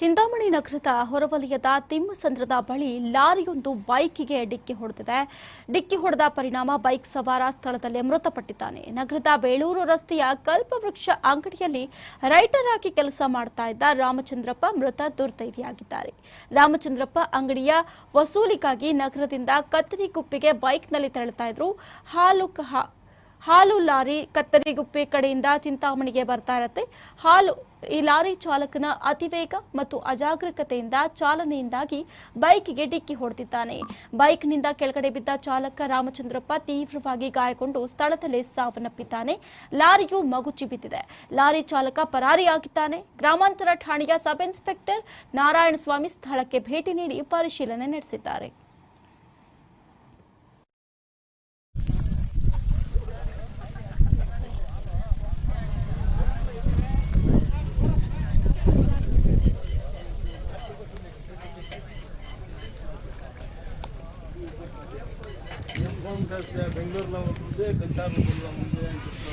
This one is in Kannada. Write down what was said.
ಚಿಂತಾಮಣಿ ನಗರದ ಹೊರವಲಯದ ತಿಮ್ಮಸಂದ್ರದ ಬಳಿ ಲಾರಿಯೊಂದು ಬೈಕಿಗೆ ಡಿಕ್ಕಿ ಹೊಡೆದಿದೆ. ಡಿಕ್ಕಿ ಹೊಡೆದ ಪರಿಣಾಮ ಬೈಕ್ ಸವಾರ ಸ್ಥಳದಲ್ಲೇ ಮೃತಪಟ್ಟಿದ್ದಾನೆ. ನಗರದ ಬೇಳೂರು ರಸ್ತೆಯ ಕಲ್ಪವೃಕ್ಷ ಅಂಗಡಿಯಲ್ಲಿ ರೈಟರ್ ಆಗಿ ಕೆಲಸ ಮಾಡ್ತಾ ಇದ್ದ ರಾಮಚಂದ್ರಪ್ಪ ಮೃತ ದುರ್ದೈವಿಯಾಗಿದ್ದಾರೆ. ರಾಮಚಂದ್ರಪ್ಪ ಅಂಗಡಿಯ ವಸೂಲಿಗಾಗಿ ನಗರದಿಂದ ಕತ್ತರಿ ಕುಪ್ಪಿಗೆ ಬೈಕ್ನಲ್ಲಿ ತೆರಳುತ್ತಾ ಇದ್ರು ಹಾಲು ಹಾಲು ಲಾರಿ ಕತ್ತರಿಗುಪ್ಪೆ ಕಡೆಯಿಂದ ಚಿಂತಾಮಣಿಗೆ ಬರ್ತಾ ಇರತ್ತೆ. ಹಾಲು ಈ ಲಾರಿ ಚಾಲಕನ ಅತಿವೇಗ ಮತ್ತು ಅಜಾಗರೂಕತೆಯಿಂದ ಚಾಲನೆಯಿಂದಾಗಿ ಬೈಕ್ಗೆ ಡಿಕ್ಕಿ ಹೊಡೆದಿದ್ದಾನೆ. ಬೈಕ್ನಿಂದ ಕೆಳಗಡೆ ಬಿದ್ದ ಚಾಲಕ ರಾಮಚಂದ್ರಪ್ಪ ತೀವ್ರವಾಗಿ ಗಾಯಗೊಂಡು ಸ್ಥಳದಲ್ಲೇ ಸಾವನ್ನಪ್ಪಿದ್ದಾನೆ. ಲಾರಿಯು ಮಗುಚಿ ಬಿದ್ದಿದೆ. ಲಾರಿ ಚಾಲಕ ಪರಾರಿಯಾಗಿದ್ದಾನೆ. ಗ್ರಾಮಾಂತರ ಠಾಣೆಯ ಸಬ್ ಇನ್ಸ್ಪೆಕ್ಟರ್ ನಾರಾಯಣಸ್ವಾಮಿ ಸ್ಥಳಕ್ಕೆ ಭೇಟಿ ನೀಡಿ ಪರಿಶೀಲನೆ ನಡೆಸಿದ್ದಾರೆ. ಬೆಂಗಳೂರಿನ ಮುಂದೆ ಬೆಂಗಳೂರು ಮುಂದೆ ಅಂತ